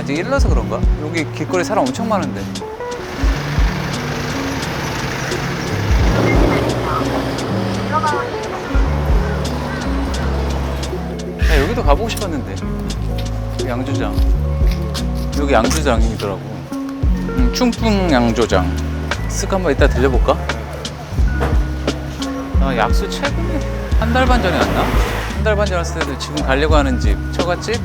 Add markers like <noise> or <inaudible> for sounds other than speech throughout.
아직 일러서 그런가? 여기 길거리 사람 엄청 많은데. 야, 여기도 가보고 싶었는데. 양조장. 여기 양조장이더라고. 음, 충풍 양조장. 쓱 한번 이따 들려볼까? 아, 약수 최근에 한 달 반 전에 왔나? 한 달 반 전에 왔을 때도 지금 가려고 하는 집 처갓집?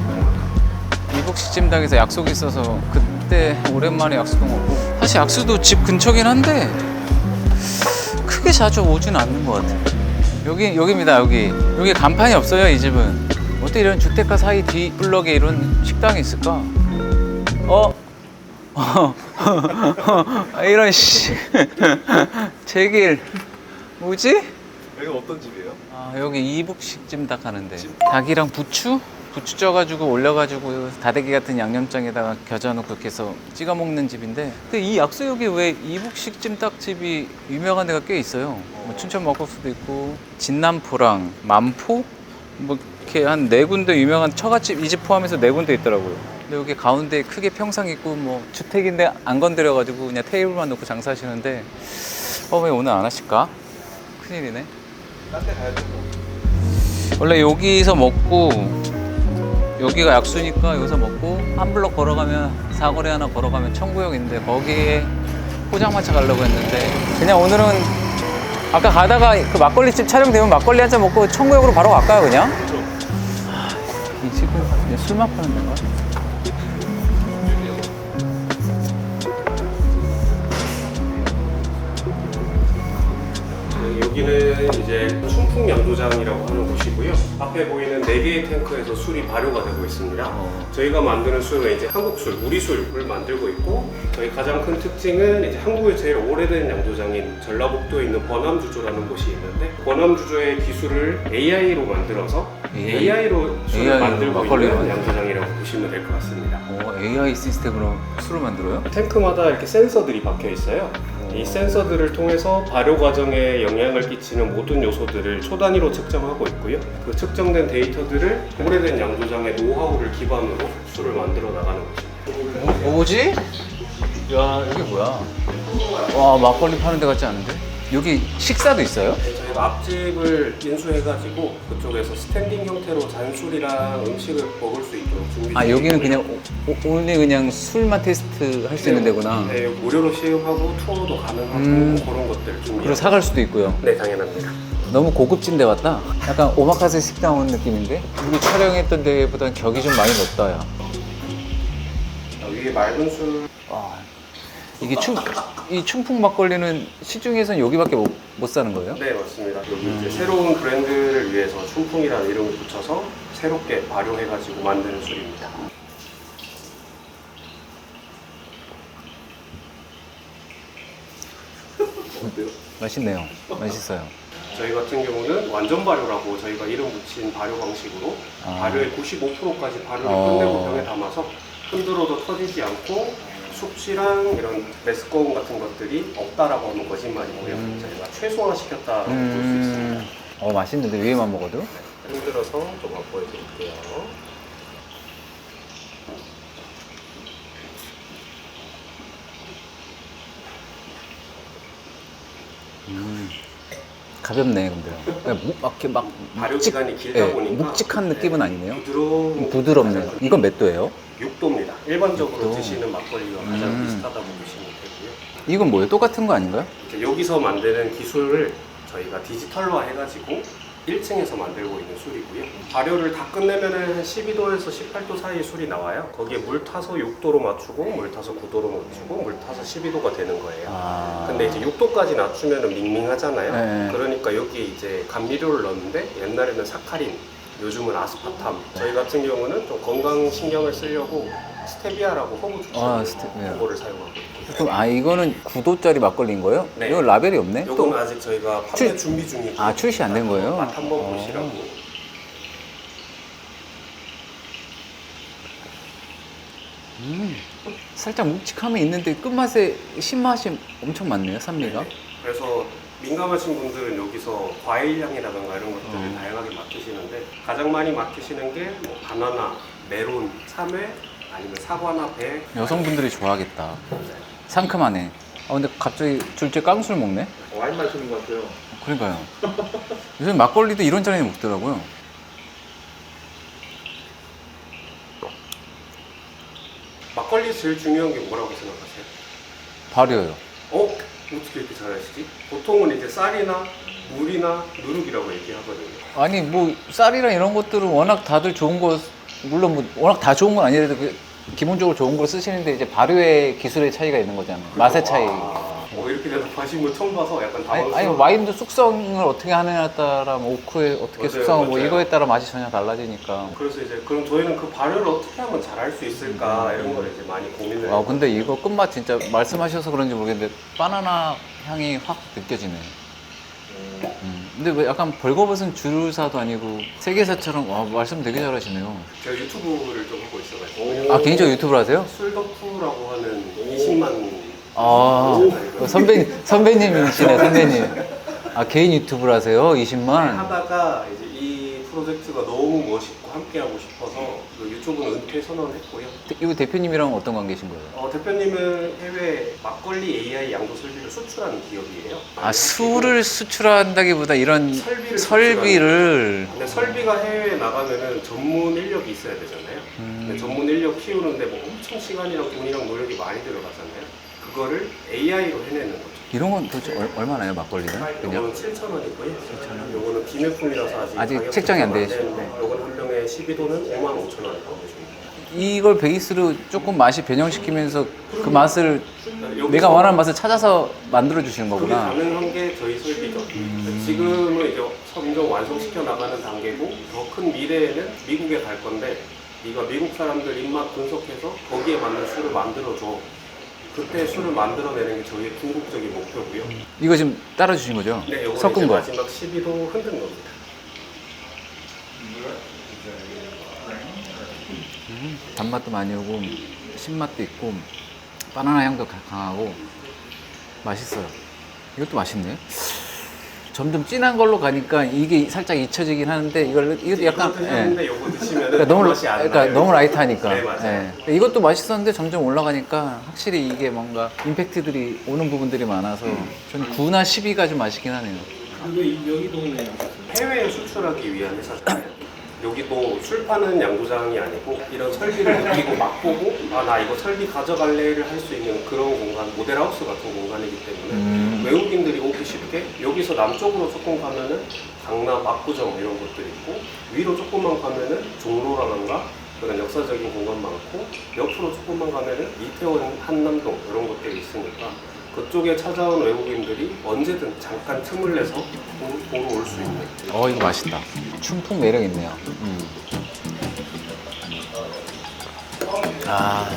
찜닭에서 약속이 있어서 그때 오랜만에 약속도 먹고 사실 약수도 집 근처긴 한데 크게 자주 오진 않는 것 같아 여기 여기입니다 여기 여기 간판이 없어요 이 집은 어떻게 이런 주택가 사이 뒷블럭에 이런 식당이 있을까? 어? <laughs> 아, 이런 씨 <laughs> 제길 뭐지? 여기 어떤 집이에요? 아 여기 이북식 찜닭 하는데 닭이랑 부추? 부추 쪄가지고 올려가지고 다대기 같은 양념장에다가 겨져놓고 이렇게 해서 찍어 먹는 집인데 근데 이 약수역에 왜 이북식 찜닭집이 유명한 데가 꽤 있어요 뭐 춘천 먹국수도 있고 진남 포랑 만포? 뭐 이렇게 한 네 군데 유명한 처갓집 이 집 포함해서 네 군데 있더라고요 근데 여기 가운데 크게 평상 있고 뭐 주택인데 안 건드려가지고 그냥 테이블만 놓고 장사하시는데 어 왜 오늘 안 하실까? 큰일이네 딴 데 가야 되고 원래 여기서 먹고 여기가 약수니까 여기서 먹고 한 블럭 걸어가면 사거리 하나 걸어가면 청구역 있는데 거기에 포장마차 가려고 했는데 그냥 오늘은 아까 가다가 그 막걸리집 촬영되면 막걸리 한 잔 먹고 청구역으로 바로 갈까요 그냥? 아, 이 집은 그냥 술만 파는 데인가? 여기는 이제 충풍 양조장이라고 하는 곳이고요. 앞에 보이는 네 개의 탱크에서 술이 발효가 되고 있습니다. 어. 저희가 만드는 술은 이제 한국 술, 우리 술을 만들고 있고 저희 가장 큰 특징은 이제 한국의 제일 오래된 양조장인 전라북도에 있는 번암주조라는 곳이 있는데 번암주조의 기술을 AI로 만들어서 AI? AI로 술을 AI 로 만들고 막걸리를 있는 만들어요? 양조장이라고 보시면 될 것 같습니다. 오, AI 시스템으로 술을 만들어요? 탱크마다 이렇게 센서들이 박혀 있어요. 이 센서들을 통해서 발효 과정에 영향을 끼치는 모든 요소들을 초 단위로 측정하고 있고요. 그 측정된 데이터들을 오래된 양조장의 노하우를 기반으로 술을 만들어 나가는 것입니다. 뭐, 뭐지? 야 이게 뭐야? 와 막걸리 파는 데 같지 않은데? 여기 식사도 있어요? 네, 앞집을 인수해가지고 그쪽에서 스탠딩 형태로 잔술이랑 음식을 먹을 수 있도록 준비. 아 여기는. 그냥 오- 오늘 그냥 술만 테스트 할 수 있는 데구나. 네, 무료로 시음하고 투어도 가능하고 음. 그런 것들 준비. 그리고 사갈 수도 있고요. 네, 당연합니다. 너무 고급진 데 왔다. 약간 오마카세 식당 온 느낌인데? 우리 촬영했던 데보다는 격이 좀 많이 높다 야. 자, 위에 맑은 술 와, 이게 충, 이 충풍 막걸리는 시중에선 여기밖에 못, 못 사는 거예요? 네 맞습니다. 여기 이제 새로운 브랜드를 위해서 춘풍이라는 이름을 붙여서 새롭게 발효해가지고 만드는 술입니다. 어때요? 맛있네요. 맛있어요. 저희 같은 경우는 완전 발효라고 저희가 이름 붙인 발효 방식으로 아. 발효의 95%까지 발효를 어. 끝내고 병에 담아서 흔들어도 터지지 않고 숙취랑 이런 메스꺼움 같은 것들이 없다라고 하면 거짓말이고요. 음. 저희가 최소화시켰다라고 볼 수 있습니다. 음, 어 맛있는데 위에만 먹어도? 흔들어서 좀 맛보여 드릴게요. 가볍네 근데. 그냥 묵, 막 이렇게 막 발효 묵직- 기간이 길다 예, 보니까 묵직한 느낌은 아니네요. 부드러운 부드럽네. 이건 몇 도예요? 6도입니다. 일반적으로 육도. 드시는 막걸리와 가장 음. 비슷하다고 보시면 되고요. 이건 뭐예요? 똑같은 거 아닌가요? 이렇게 여기서 만드는 기술을 저희가 디지털화 해가지고 1층에서 만들고 있는 술이고요. 발효를 다 끝내면은 한 12도에서 18도 사이 술이 나와요. 거기에 물 타서 6도로 맞추고 물 타서 9도로 맞추고 물 타서 12도가 되는 거예요. 아. 근데 이제 6도까지 낮추면 밍밍하잖아요. 네. 그러니까 여기 이제 감미료를 넣는데 옛날에는 사카린, 요즘은 아스파탐. 저희 같은 경우는 좀 건강 신경을 쓰려고 스테비아라고 허브 추출 아, 스테비아. 그거를 사용하고. 그럼 아 이거는 9도짜리 막걸리인 거예요? 네. 이건 라벨이 없네? 요거는 또 아직 저희가 판매 출- 준비 중이고 아, 출시 안된 거예요? 맛 한번 어. 보시라고. 음, 살짝 묵직함이 있는데 끝맛에 신맛이 엄청 많네요 산미가. 네. 그래서 민감하신 분들은 여기서 과일 향이라든가 이런 것들을 어. 다양하게 맡으시는데 가장 많이 맡으시는 게 뭐 바나나, 메론, 참외 아니면 사과나 배 여성분들이 좋아하겠다. 상큼하네. 아 근데 갑자기 둘째 깡술 먹네? 와인 마시는 것 같아요. 그러니까요. 요즘 막걸리도 이런저런 먹더라고요. 막걸리 제일 중요한 게 뭐라고 생각하세요? 발효요. 어? 어떻게 이렇게 잘하시지? 보통은 이제 쌀이나 물이나 누룩이라고 얘기하거든요. 아니 뭐 쌀이랑 이런 것들은 워낙 다들 좋은 거 물론 뭐 워낙 다 좋은 건 아니라도 그 기본적으로 좋은 걸 쓰시는데 이제 발효의 기술의 차이가 있는 거잖아요. 맛의 차이. 어, 이렇게 대답하신 거 처음 봐서 약간 아니, 당황스러워. 아니 와인도 숙성을 어떻게 하느냐에 따라 뭐 오크에 어떻게 맞아요, 숙성하고 뭐 맞아요. 이거에 따라 맛이 전혀 달라지니까. 그래서 이제 그럼 저희는 그 발효를 어떻게 하면 잘 할 수 있을까 이런 걸 이제 많이 고민을 아 근데 이거 끝맛 진짜 말씀하셔서 그런지 모르겠는데 바나나 향이 확 느껴지네. 음. 근데 왜 약간 벌거벗은 주류사도 아니고 세계사처럼 와 말씀 되게 잘하시네요. 제가 유튜브를 좀 하고 있어가지고 아 개인적으로 유튜브를 하세요? 술덕후라고 하는 20만 아그 선배 선배님이시네 선배님. 아 개인 유튜브를 하세요? 20만. 하다가 이제 이 프로젝트가 너무 멋있고 함께 하고 싶어서 그 유튜브는 은퇴 선언했고요. 이거 대표님이랑 어떤 관계신 거예요? 어, 대표님은 해외 막걸리 AI 양도 설비를 수출하는 기업이에요. 아 술을 수출한다기보다 이런 설비를 설비를 근데 설비가 해외에 나가면은 전문 인력이 있어야 되잖아요. 음. 근데 전문 인력 키우는데 뭐 엄청 시간이랑 돈이랑 노력이 많이 들어가잖아요. 그거를 AI로 해내는 거죠. 이런 건 도대체 얼- 얼마나요 막걸리는? 그냥 요거는 7,000원이고요. 7,000원. 요거는 비매품이라서 아직 아직 가격이 책정이 안돼 정해졌는데 요건 한 병에 12도는 5만 5천 원에 보내줍니다. 이걸 베이스로 조금 맛이 변형시키면서 그 맛을 여기서 내가 원하는 맛을 찾아서 만들어 주시는 그게 거구나. 가능한 게 저희 설비죠. 음. 지금은 이제 점점 완성시켜 나가는 단계고 더 큰 미래에는 미국에 갈 건데 네가 미국 사람들 입맛 분석해서 거기에 맞는 술을 만들어줘. 그때 술을 만들어내는 게 저희의 궁극적인 목표고요. 이거 지금 따라 주신 거죠? 네, 요거 섞은 이제 거. 마지막 12도 흔든 겁니다. 음, 단맛도 많이 오고 신맛도 있고 바나나 향도 가- 강하고 맛있어요. 이것도 맛있네. 점점 진한 걸로 가니까 이게 살짝 잊혀지긴 하는데 이걸 이것도 약간 예. 요거 그러니까 너무 맛이 안 그러니까 나요. 너무 라이트하니까. 네, 맞아요. 예. 이것도 맛있었는데 점점 올라가니까 확실히 이게 뭔가 임팩트들이 오는 부분들이 많아서 저는 9나 10이가 좀 맛있긴 하네요. 해외에 수출하기 위한 회사잖아요. 여기도 술 파는 양조장이 아니고 이런 설비를 느끼고 맛보고 아 나 이거 설비 가져갈래를 할 수 있는 그런 공간 모델하우스 같은 공간이기 때문에 음. 외국인들이 오기 쉽게 여기서 남쪽으로 조금 가면은 강남 압구정 이런 것들이 있고 위로 조금만 가면은 종로라던가 그런 역사적인 공간 많고 옆으로 조금만 가면은 이태원 한남동 이런 것들이 있으니까 그쪽에 찾아온 외국인들이 언제든 잠깐 틈을 내서 보- 보러 올 수 있는 어 이거 맛있다. 춘풍 매력 있네요. 음. 아.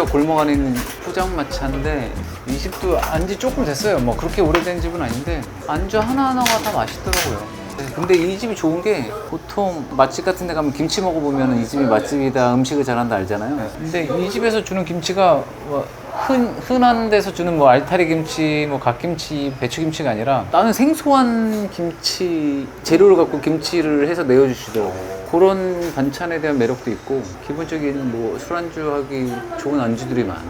청구역 골목 안에 있는 포장마차인데 이 집도 안지 조금 됐어요. 뭐 그렇게 오래된 집은 아닌데 안주 하나하나가 다 맛있더라고요. 네, 근데 이 집이 좋은 게 보통 맛집 같은 데 가면 김치 먹어보면 이 집이 맛집이다 음식을 잘한다 알잖아요. 근데 이 집에서 주는 김치가 뭐 흔, 흔한 데서 주는 뭐 알타리 김치, 뭐 갓김치, 배추김치가 아니라 나는 생소한 김치 재료를 갖고 김치를 해서 내어주시더라고요. 그런 반찬에 대한 매력도 있고 기본적인 뭐 술안주 하기 좋은 안주들이 많아.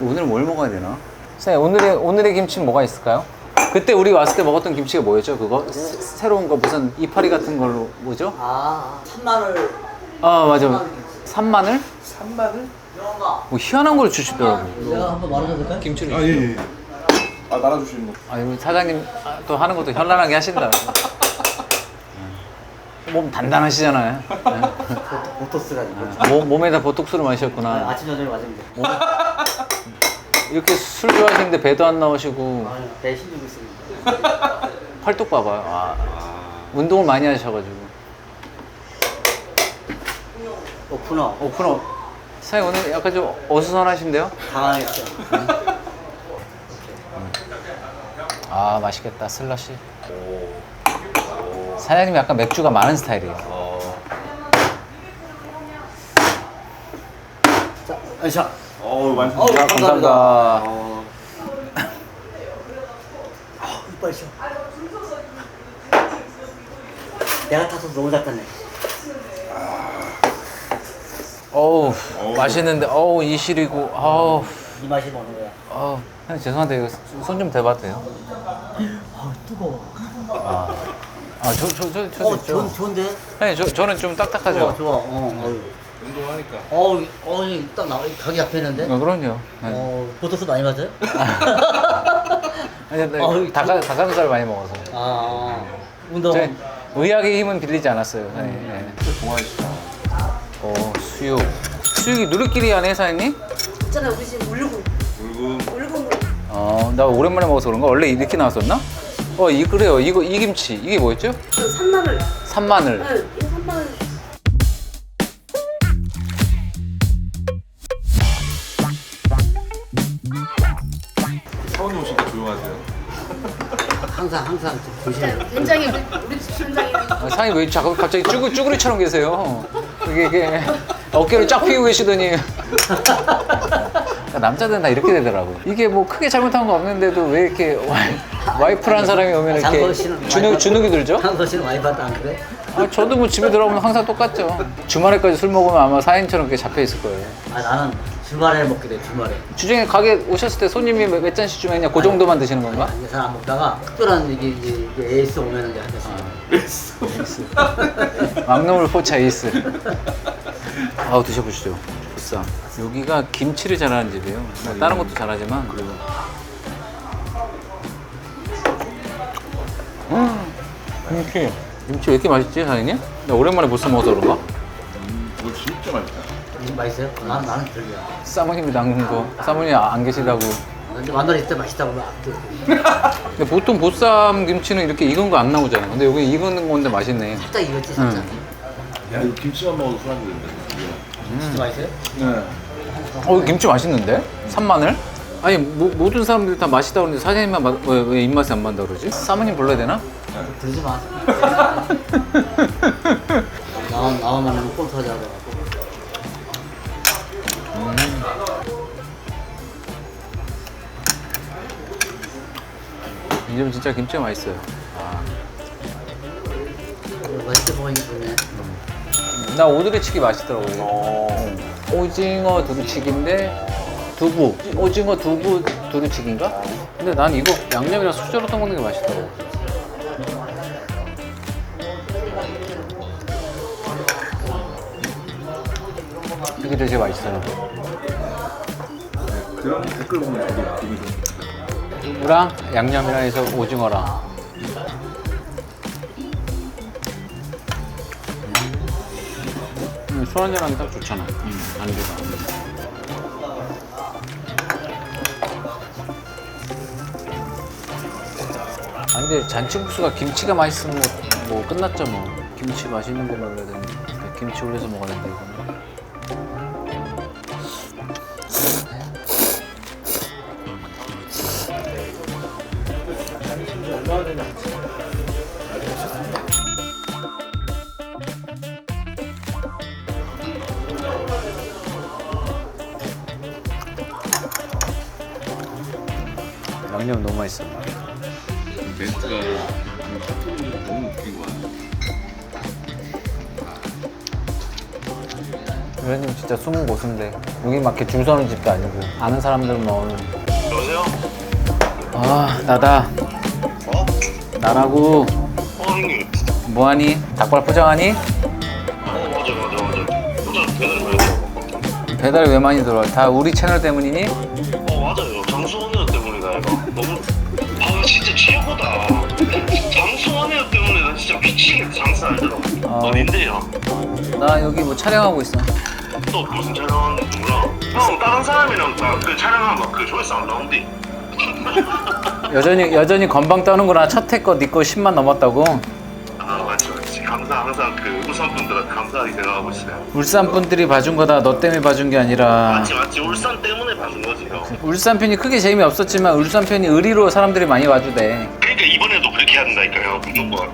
오늘은 뭘 먹어야 되나? 선생님 오늘의 오늘의 김치는 뭐가 있을까요? 그때 우리 왔을 때 먹었던 김치가 뭐였죠? 그거 새- 새로운 거 무슨 이파리 같은 걸로 뭐죠? 아, 참마늘 아 맞아. 산마늘? 산마늘? 이런 거. 뭐 희한한 걸 주시더라고요. 내가 한번 말해도 될까요? 김치를. 아, 예, 예. 아, 날아주시는 거. 아, 이거 사장님 아, 또 하는 것도 현란하게 하신다. 몸 단단하시잖아요. 보토스라니까. 몸, 몸에다 보톡스를 아, 마셨구나. 아침 저녁 맞으면 돼. 이렇게 술 좋아하시는데 배도 안 나오시고 아, 배 힘주고 있습니다. 팔뚝 봐봐요. 아, 운동을 많이 하셔가지고. 오프너 오픈업. 사장님 오늘 약간 좀 어수선하신데요? 당황했어. 아 맛있겠다 슬러시. 오. 사장님 약간 맥주가 많은 스타일이에요. 어. 자, 아이샤. 어우 어우, 감사합니다. 감사합니다. 어, 이빨 셔. 내가 타서 너무 잘 탔네. 어우 맛있는데 어우 이 시리고 어우 이 맛이 먹는 거야. 어우 사장님 죄송한데 이거 손 좀 대봐도 돼요? 아, 뜨거워. 아 저 저 저 저 어, 저 좋은, 좋은데? 사장님 저 저는 좀 좋아, 딱딱하죠. 좋아. 어, 어유. 운동하니까. 어우, 어우, 딱 나와. 가게 앞에 있는데? 어, 그럼요. 네. <laughs> 어, 보너스 많이 받아요? 아니, 네, 어우, 닭가, 닭가슴살 많이 먹어서. 아, 운동. 제 의학의 힘은 빌리지 않았어요. 네, 네. 동아리시다. 어, 수육. 수육이 누리끼리 하네, 사장님? 있잖아 우리 집 울고 울금. 울고 어, 나 오랜만에 먹어서 그런가? 원래 이렇게 나왔었나? 어, 이, 그래요. 이거, 이 김치. 이게 뭐였죠? 그 산마늘 산마늘. 네, 이 산마늘 사원님 오시니까 조용하세요. <laughs> 항상, 항상 조심해. 굉장히 우리, 우리 집 굉장히 아, 사장님 왜 자꾸 갑자기 쭈구, 쭈구리처럼 계세요? 이게, 이게 어깨를 쫙 펴고 계시더니. <laughs> 남자들은 다 이렇게 되더라고. 이게 뭐 크게 잘못한 거 없는데도 왜 이렇게 와이, 와이프란 사람이 오면 장거 이렇게 주눅, 주눅이 들죠? 장거 씨는 받다 안 그래? 아, 저도 뭐 집에 들어가면 항상 똑같죠. 주말에까지 술 먹으면 아마 사인처럼 이렇게 잡혀 있을 거예요. 아, 나는 주말에 먹게 돼, 주말에. 주중에 가게 오셨을 때 손님이 몇, 몇 잔씩 주면 그냥 그 정도만 드시는 건가? 이게 잘안 먹다가 특별한 이게, 이게 에이스 오면 이제 한 잔씩. 막노물 포차 에이스. 아우 드셔보시죠. 보쌈. 여기가 김치를 잘하는 집이에요. 뭐 다른 것도 잘하지만. 김치. 김치 왜 이렇게 맛있지, 사장님? 나 오랜만에 보쌈 먹어서 그런가? 음, 이거 진짜 맛있다. 음, 맛있어요? 난, 나는 별로야. 사모님이 남긴 거. 사모님 안 계시다고. 근데 만날 있을 때 맛있다고 막. 또 근데 보통 보쌈 김치는 이렇게 익은 거 안 나오잖아요. 근데 여기 익은 건데 맛있네. 살짝 익었지, 살짝. 야 이거 김치만 먹어도 술안주인데. 진짜 맛있어요? 네. 어, 김치 맛있는데? 산마늘? 아니, 모, 모든 사람들이 다 맛있다 그러는데 사장님만 맛- 왜, 왜 입맛에 안 맞다 그러지? 사모님 불러야 되나? 들지 마. 나와, 나와만 꼴 터져가지고. 이집 진짜 김치가 맛있어요. 맛있게 먹으니까 좋네. 나 오두리치기 맛있더라고 요. 오징어 두루치기인데 두부. 오징어 두부 두루치기인가? 근데 난 이거 양념이랑 수저로 떠먹는 게 맛있더라고. 되게 맛있어요. 그런 댓글 보면 저도 기분이 좀. 두부랑 양념이랑 해서 오징어랑. 음, 술 한잔하기 딱 좋잖아. 음, 안주가. 아 근데 잔치국수가 김치가 맛있으면 뭐, 뭐 끝났죠 뭐. 김치 맛있는 거 먹어야 되는데 김치 올려서 먹어야 되는데 이거는. 멘트가 너무 웃긴 거야. 회장님 진짜 숨은 고수인데 여기 막 이렇게 줄 서는 집도 아니고 아는 사람들만 오는 여보세요? 아 나다 어? 나라고 어 형님 뭐하니? 닭발 포장하니? 어 맞아 맞아 맞아 혼자 배달 왜 많이 들어와? 다 우리 채널 때문이니? 어. 어딘데요? 나 여기 뭐 촬영하고 있어 또 무슨 촬영하는지 몰라 형 다른 사람이랑 다 그 촬영하면 막그 조회수 안 나온대 여전히 여전히 건방 떠는구나 첫해 거 네 거 10만 넘었다고 아 맞지 맞지 항상 항상 그 우선분들한테 감사 생각이 들어가고 있어요. 울산 분들이 봐준 거다. 너 때문에 봐준 게 아니라 맞지 맞지 울산 때문에 봐준 거지 형. 울산 편이 크게 재미 없었지만 울산 편이 의리로 사람들이 많이 와주대. 그러니까 이번에도 그렇게 한다니까요 무조건.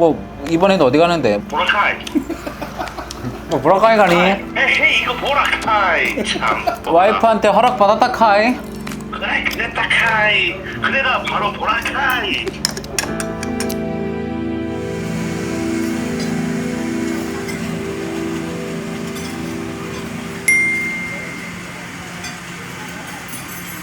뭐 이번에도 어디 가는데? 보라카이. 뭐 보라카이 가니? 에헤이 이거 보라카이 참. 와이프한테 허락 받았다 카이. 그래 그랬다 카이. 그래라 바로 보라카이.